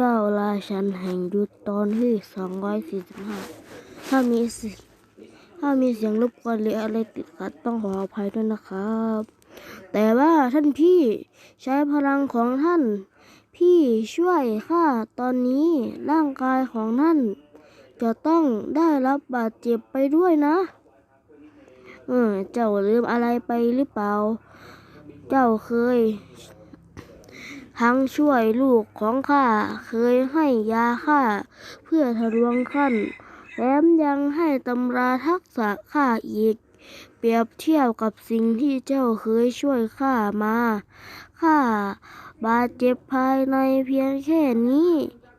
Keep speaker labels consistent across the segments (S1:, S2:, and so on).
S1: เก้าราชันแห่งยุทธตอนที่สองร้อยสี่สิบห้าถ้ามีเสีถ้ามีเสียงรบกวนหรืออะไรติดขัดต้องขออภัยด้วยนะครับ แต่ว่าท่านพี่ใช้พลังของท่าน พี่ช่วยข้าตอนนี้ร่างกายของท่าน จะต้องได้รับบาดเจ็บไปด้วยนะ เออเจ้าลืมอะไรไปหรือเปล่า เจ้าเคย ทั้งช่วยลูกของข้าเคยให้ยาข้าเพื่อทะลวงขั้นแถมยังให้ตำราทักษะข้าอีก เปรียบเทียบกับสิ่งที่เจ้าเคยช่วยข้ามาข้าบาดเจ็บภายในเพียงแค่นี้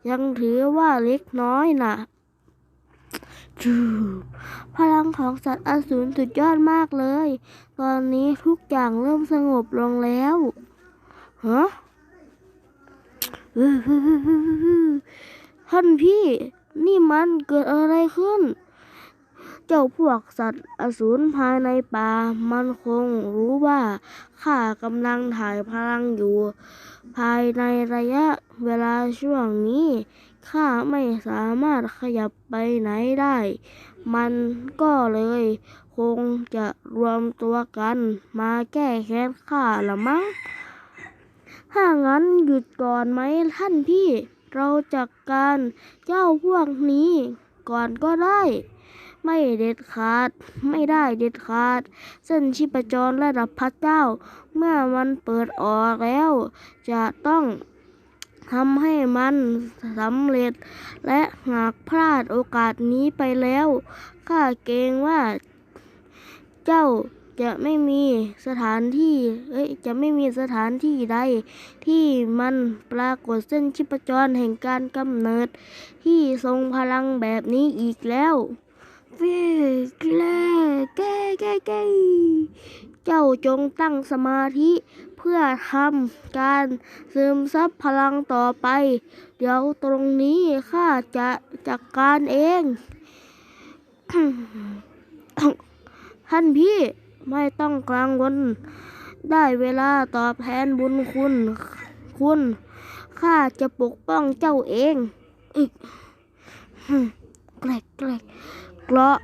S1: ยังถือว่าเล็กน้อยนะจูพลังของสัตว์อสูรสุดยอดมากเลย ตอนนี้ทุกอย่างเริ่มสงบลงแล้วฮะ ท่านพี่นี่มันเกิดอะไรขึ้น เจ้าพวกสัตว์อสูรภายในป่า มันคงรู้ว่าข้ากำลังถ่ายพลังอยู่ ภายในระยะเวลาช่วงนี้ข้าไม่สามารถขยับไปไหนได้ มันก็เลยคงจะรวมตัวกันมาแก้แค้นข้าละมั้ง ถ้างั้นหยุดก่อนไหมท่านพี่ เราจัดกการเจ้าพวกนี้ก่อนก็ได้ ไม่เด็ดขาด ไม่ได้เด็ดขาด เส้นชีพจรระดับพระเจ้า เมื่อมันเปิดออกแล้ว จะต้องทำให้มันสำเร็จ และหากพลาดโอกาสนี้ไปแล้ว ข้าเกรงว่าเจ้า จะไม่มีสถานที่เอ้ยจะไม่มีสถานที่ใด ที่มันปรากฏเส้นชีพจรแห่งการกำเนิด ที่ทรงพลังแบบนี้อีกแล้วเฟ้แลแก้แก้แก้เจ้าจงตั้งสมาธิเพื่อทำการซึมซับพลังต่อไป เดี๋ยวตรงนี้ข้าจะจัดการเอง ท่านพี่ ไม่ต้องกังวลได้เวลาตอบแทนบุญคุณ คุณข้าจะปกป้องเจ้าเองอีกแกลกแกลกเกราะ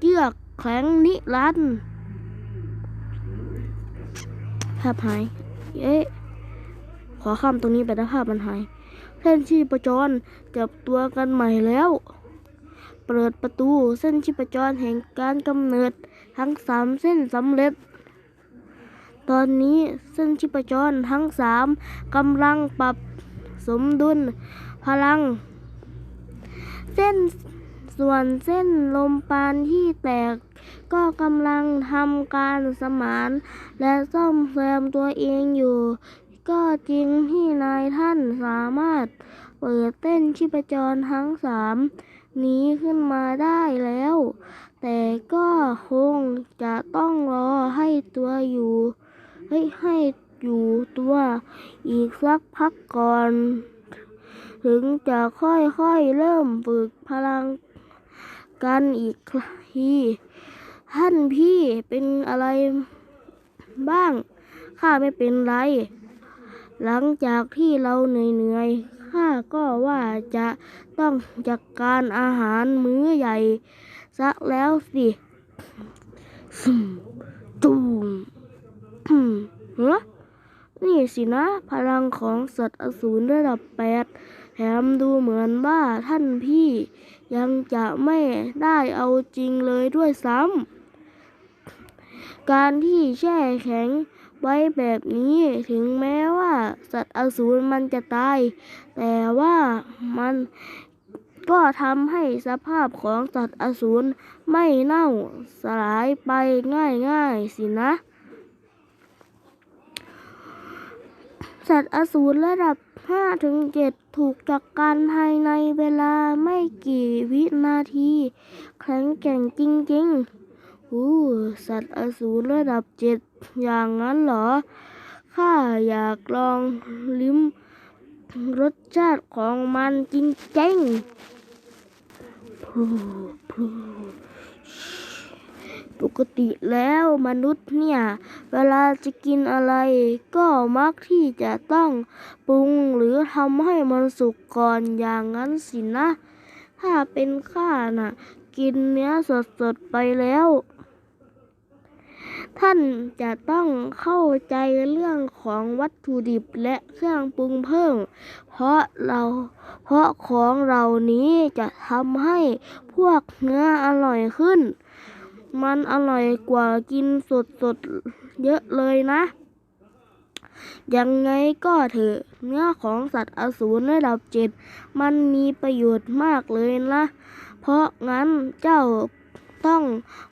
S1: เยือกแข็งนิรันด์ภาพหาย เอ๊ะ ขอข้ามตรงนี้ไปนะภาพมันหายเส้นชีพจรจับตัวกันใหม่แล้ว เปิดประตูเส้นชีพจรแห่งการกำเนิด ทั้งสามเส้นสำเร็จ ตอนนี้เส้นชีพจรทั้งสามกำลังปรับสมดุลพลัง เส้นส่วนเส้นลมปานที่แตก ก็กำลังทำการสมาน และซ่อมแซมตัวเองอยู่ ก็จริงที่นายท่านสามารถเปิดเต้นชีพจรทั้งสามนี้ขึ้นมาได้แล้ว แต่ก็คงจะต้องรอให้ตัวอยู่ให้ให้อยู่ตัวอีกสักพักก่อน ถึงจะค่อยๆเริ่มฝึกพลังกันอีกทีท่านพี่เป็นอะไรบ้าง ข้าไม่เป็นไร หลังจากที่เราเหนื่อยๆข้าก็ว่าจะต้องจัดการอาหารมื้อใหญ่ สักแล้วสิซุ่มตูมอืมเฮ้นี่สินะ พลังของสัตว์อสูรระดับแปดแถมดูเหมือนว่าท่านพี่ยังจะไม่ได้เอาจริงเลยด้วยซ้ำ การที่แช่แข็งไว้แบบนี้ถึงแม้ว่าสัตว์อสูรมันจะตาย แต่ว่ามัน ก็ทำให้สภาพของสัตว์อสูรไม่เน่าสลายไปง่ายๆสินะ สัตว์อสูรระดับ5ถึง7ถูกจัดกการภายในเวลาไม่กี่วินาทีแข็งแกร่งจริงๆอู้สัตว์อสูรระดับเจ็ดอย่างนั้นเหรอ ข้าอยากลองลิ้ม รสชาติของมันจริงๆพลูพลูปกติแล้วมนุษย์เนี่ย เวลาจะกินอะไร ก็มักที่จะต้องปรุงหรือทำให้มันสุกก่อนอย่างนั้นสินะ ถ้าเป็นข้าน่ะ กินเนื้อสดๆไปแล้ว ท่านจะต้องเข้าใจเรื่องของวัตถุดิบและเครื่องปรุงเพิ่ม เพราะเราเพราะของเหล่านี้จะทำให้พวกเนื้ออร่อยขึ้น มันอร่อยกว่ากินสดๆเยอะเลยนะ ยังไงก็เถอะเนื้อของสัตว์อสูรระดับเจ็ดมันมีประโยชน์มากเลยนะ เพราะงั้นเจ้า ต้อง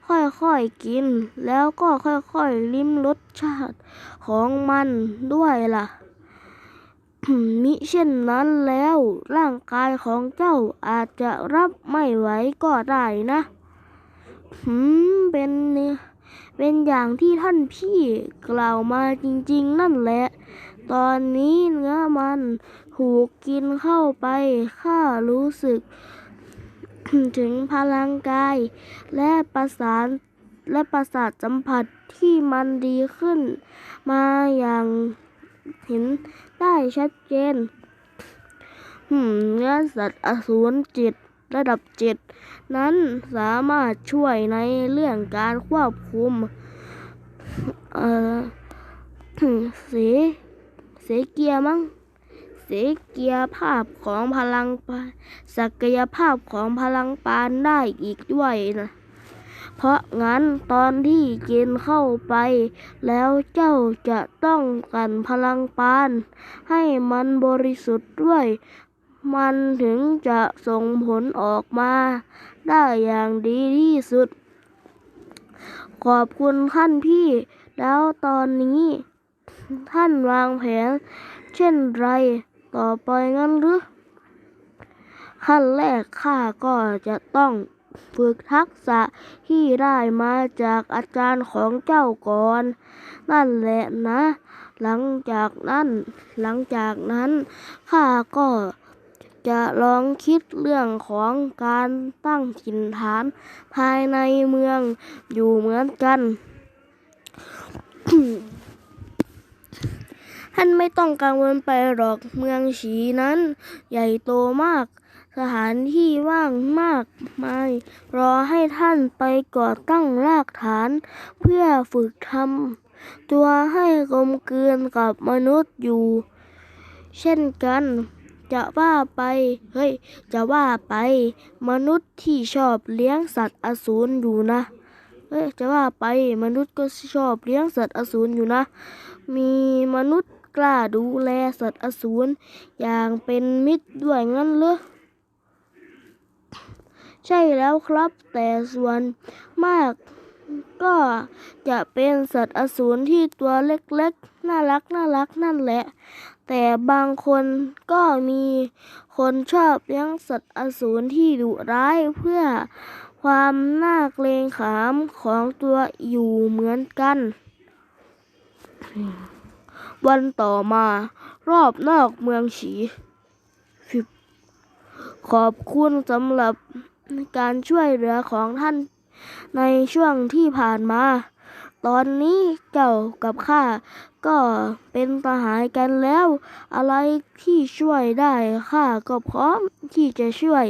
S1: ค่อยๆกิน แล้วก็ค่อยๆลิ้มรสชาติของมันด้วยล่ะ มิเช่นนั้นแล้วร่างกายของเจ้าอาจจะรับไม่ไหวก็ได้นะหืมเป็นเนื้อเป็นอย่างที่ท่านพี่กล่าวมาจริง ๆ นั่นแหละ ตอนนี้เนื้อมันถูกกินเข้าไปข้ารู้สึก ถึงพลังกาย และประสานและประสาทสัมผัสที่มันดีขึ้น มาอย่างเห็นได้ชัดเจนหืมเนื้อสัตว์อสูรจิตระดับจ็ดนั้นสามารถช่วยในเรื่องการควบคุมเออเสเสเกียร์มั้ง เสเกียภาพของพลังปานศักยภาพของพลังปานได้อีกด้วยนะเพราะงั้นตอนที่กินเข้าไป แล้วเจ้าจะต้องกันพลังปาน ให้มันบริสุทธิ์ด้วย มันถึงจะส่งผลออกมา ได้อย่างดีที่สุด ขอบคุณท่านพี่ แล้วตอนนี้ ท่านวางแผน เช่นไร ต่อไปงั้นหรือขั้นแรกข้าก็จะต้องฝึกทักษะที่ได้มาจากอาจารย์ของเจ้าก่อน นั่นแหละนะ หลังจากนั้น หลังจากนั้นข้าก็จะลองคิดเรื่องของการตั้งถิ่นฐานภายในเมืองอยู่เหมือนกัน ท่านไม่ต้องกังวลไปหรอกเมืองฉีนั้น ใหญ่โตมาก สถานที่ว่างมากมาย รอให้ท่านไปก่อตั้งรากฐาน เพื่อฝึกทำตัวให้กลมเกลืนกับมนุษย์อยู่ เช่นกัน จะว่าไป เฮ้ย จะว่าไป มนุษย์ที่ชอบเลี้ยงสัตว์อสูรอยู่นะเอ้ยจะว่าไปมนุษย์ก็ชอบเลี้ยงสัตว์อสูรอยู่นะ มีมนุษย์ กล้าดูแลสัตว์อสูรอย่างเป็นมิตรด้วยงั้นเหรอใช่แล้วครับ แต่ส่วนมากก็จะเป็นสัตว์อสูรที่ตัวเล็กๆ น่ารักน่ารักนั่นแหละ แต่บางคนก็มีคนชอบเลี้ยงสัตว์อสูรที่ดุร้ายเพื่อความน่าเกรงขามของตัวอยู่เหมือนกัน วันต่อมารอบนอกเมืองฉีขอบคุณสำหรับการช่วยเหลือของท่านในช่วงที่ผ่านมา ตอนนี้เจ้ากับข้าก็เป็นสหายกันแล้ว อะไรที่ช่วยได้ข้าก็พร้อมที่จะช่วย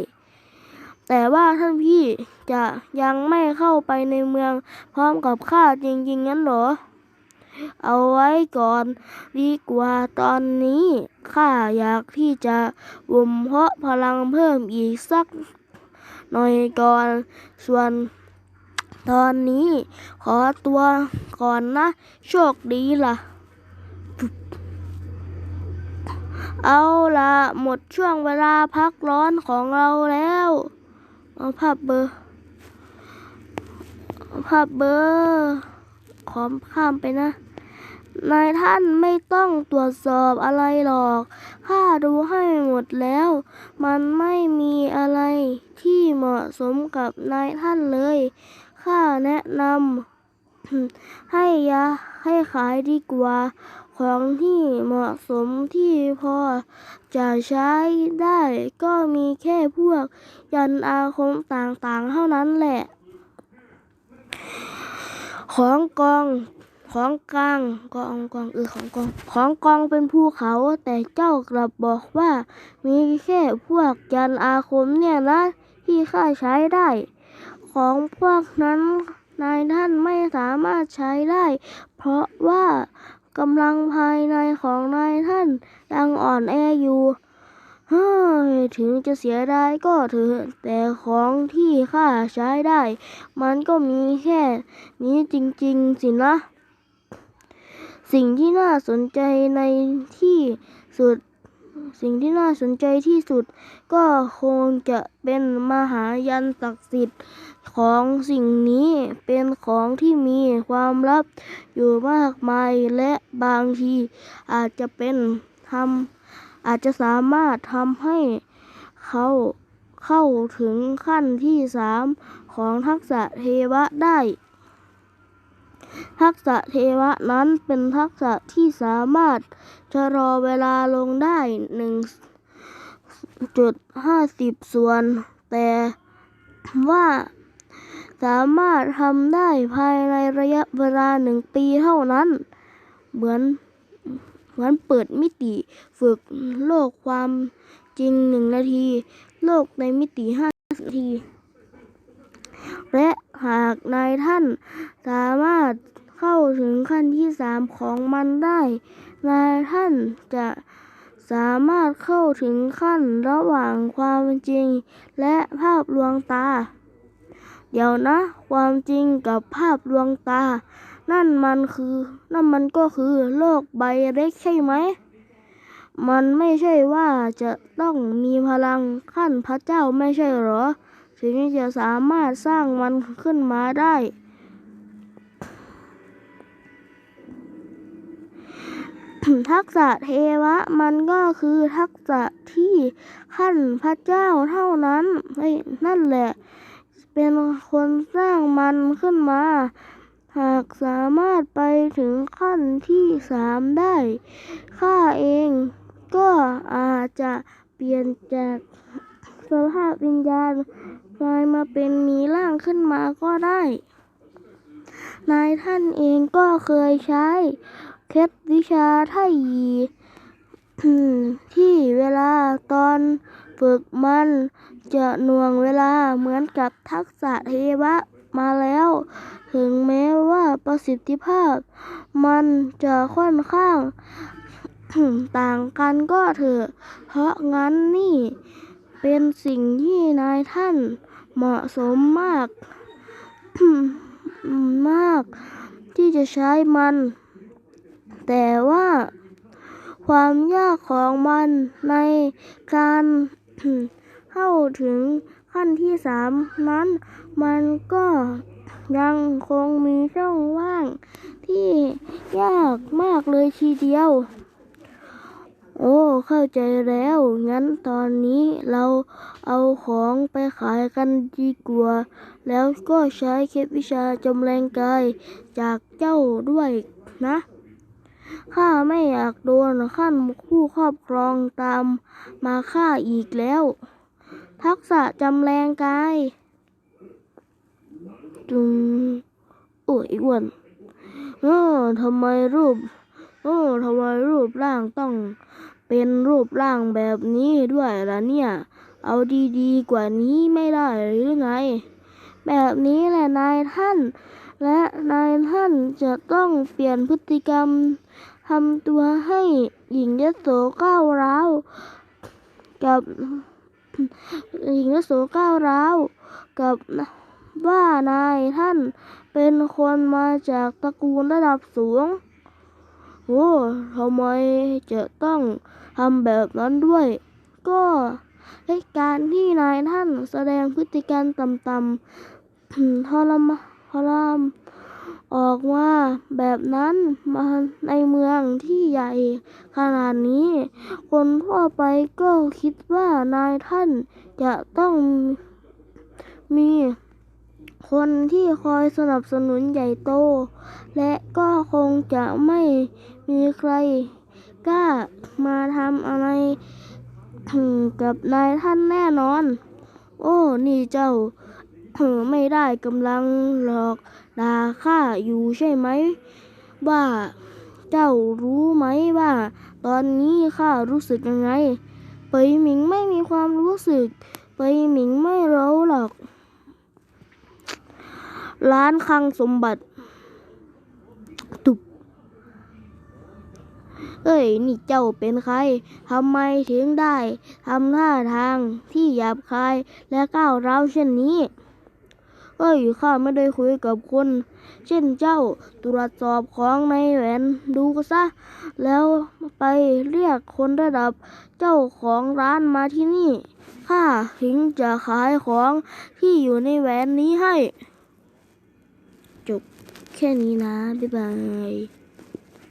S1: แต่ว่าท่านพี่จะยังไม่เข้าไปในเมืองพร้อมกับข้าจริงๆงั้นเหรอ เอาไว้ก่อน ดีกว่าตอนนี้ข้าอยากที่จะบ่มเพาะพลังเพิ่มอีกสักหน่อยก่อน ส่วนตอนนี้ขอตัวก่อนนะ โชคดีล่ะ เอาละหมดช่วงเวลาพักร้อนของเราแล้วเอาภาพเบอร์ภาพเบอร์ขอข้ามไปนะ นายท่านไม่ต้องตรวจสอบอะไรหรอก ข้าดูให้หมดแล้ว มันไม่มีอะไรที่เหมาะสมกับนายท่านเลย ข้าแนะนำให้ยาให้ขายดีกว่า ของที่เหมาะสมที่พอจะใช้ได้ก็มีแค่พวกยันอาคมต่างๆ เท่านั้นแหละ ของกอง ของกลางกองกองเออของกองของกองเป็นภูเขา แต่เจ้ากลับบอกว่า มีแค่พวกยันอาคมเนี่ยนะ ที่ข้าใช้ได้ ของพวกนั้นนายท่านไม่สามารถใช้ได้ เพราะว่ากำลังภายในของนายท่านยังอ่อนแออยู่เฮ้ยถึงจะเสียดายก็เถอะแต่ของที่ข้าใช้ได้ มันก็มีแค่นี้จริง ๆ สินะ สิ่งที่น่าสนใจในที่สุด สิ่งที่น่าสนใจที่สุด ก็คงจะเป็นมหายันศักดิ์สิทธิ์ของสิ่งนี้เป็นของที่มีความลับอยู่มากมายและบางทีอาจจะเป็นทำอาจจะสามารถทำให้เขาเข้าถึงขั้นที่สามของทักษะเทวะได้ ทักษะเทวะนั้นเป็นทักษะที่สามารถชะลอเวลาลงได้หนึ่งจุดห้าสิบส่วน แต่ว่าสามารถทำได้ภายในระยะเวลาหนึ่งปีเท่านั้น เหมือนเหมือนเปิดมิติฝึกโลกความจริงหนึ่งนาที โลกในมิติห้านาที และหากนายท่านสามารถเข้าถึงขั้นที่สามของมันได้ นายท่านจะสามารถเข้าถึงขั้นระหว่างความจริงและภาพลวงตา เดี๋ยวนะ ความจริงกับภาพลวงตา นั่นมันคือ นั่นมันก็คือโลกใบเล็กใช่ไหม มันไม่ใช่ว่าจะต้องมีพลังขั้นพระเจ้าไม่ใช่หรอึงจะสามารถสร้างมันขึ้นมาได้ ทักษะเทวะมันก็คือทักษะที่ขั้นพระเจ้าเท่านั้นเฮ้ยนั่นแหละ เป็นคนสร้างมันขึ้นมาหากสามารถไปถึงขั้นที่สามได้ ข้าเองก็อาจจะเปลี่ยนจากสภาพวิญญาณ กลายมาเป็นมีร่างขึ้นมาก็ได้ นายท่านเองก็เคยใช้เคล็ดวิชาไถ่ยีที่เวลาตอนฝึกมันจะหน่วงเวลาเหมือนกับทักษะเทวะมาแล้ว ถึงแม้ว่าประสิทธิภาพ มันจะค่อนข้างต่างกันก็เถอะ เพราะงั้นนี่ เป็นสิ่งที่นายท่านเหมาะสมมาก มากที่จะใช้มัน แต่ว่าความยากของมันในการเข้าถึงขั้นที่สามนั้น มันก็ยังคงมีช่องว่างที่ยากมากเลยทีเดียว โอ้ เข้าใจแล้ว งั้นตอนนี้เราเอาของไปขายกันดีกว่า แล้วก็ใช้เคล็ดวิชาจำแรงกายจากเจ้าด้วยนะ ข้าไม่อยากโดนขั้นผู้ครอบครองตามมาฆ่าอีกแล้ว ทักษะจำแรงกายจุงโอ้ยอ้วนเออทำไมรูปเออทำไมรูปร่างต้อง เป็นรูปร่างแบบนี้ด้วยล่ะเนี่ย เอาดีๆ กว่านี้ไม่ได้หรือไง แบบนี้แหละนายท่าน และนายท่านจะต้องเปลี่ยนพฤติกรรมทำตัวให้หญิงยโสก้าวร้าวกับหญิงยโสก้าวร้าวกับว่านายท่านเป็นคนมาจากตระกูลระดับสูง โอ้ทำไมจะต้องทำแบบนั้นด้วย ก็ให้การที่นายท่านแสดงพฤติกรรมต่ำๆทรมทรมออกมาแบบนั้นมาในเมืองที่ใหญ่ขนาดนี้ คนทั่วไปก็คิดว่านายท่านจะต้องมีคนที่คอยสนับสนุนใหญ่โต และก็คงจะไม่ มีใครกล้ามาทำอะไรกับนายท่านแน่นอน โอ้ นี่เจ้าเออไม่ได้กำลังหลอกด่าข้าอยู่ใช่ไหม ว่าเจ้ารู้ไหมว่า ตอนนี้ข้ารู้สึกยังไง เปยหมิงไม่มีความรู้สึก เปยหมิงไม่รู้หรอก ร้านคลังสมบัติ เอ้ย นี่เจ้าเป็นใครทำไมถึงได้ทำท่าทางที่หยาบคายและก้าวร้าวเช่นนี้ เอ้ย ข้าไม่ได้คุยกับคน เช่นเจ้าตรวจสอบของในแหวนดูซะ แล้วไปเรียกคนระดับเจ้าของร้านมาที่นี่ ข้าถึงจะขายของที่อยู่ในแหวนนี้ให้ จบแค่นี้นะ บ๊ายบาย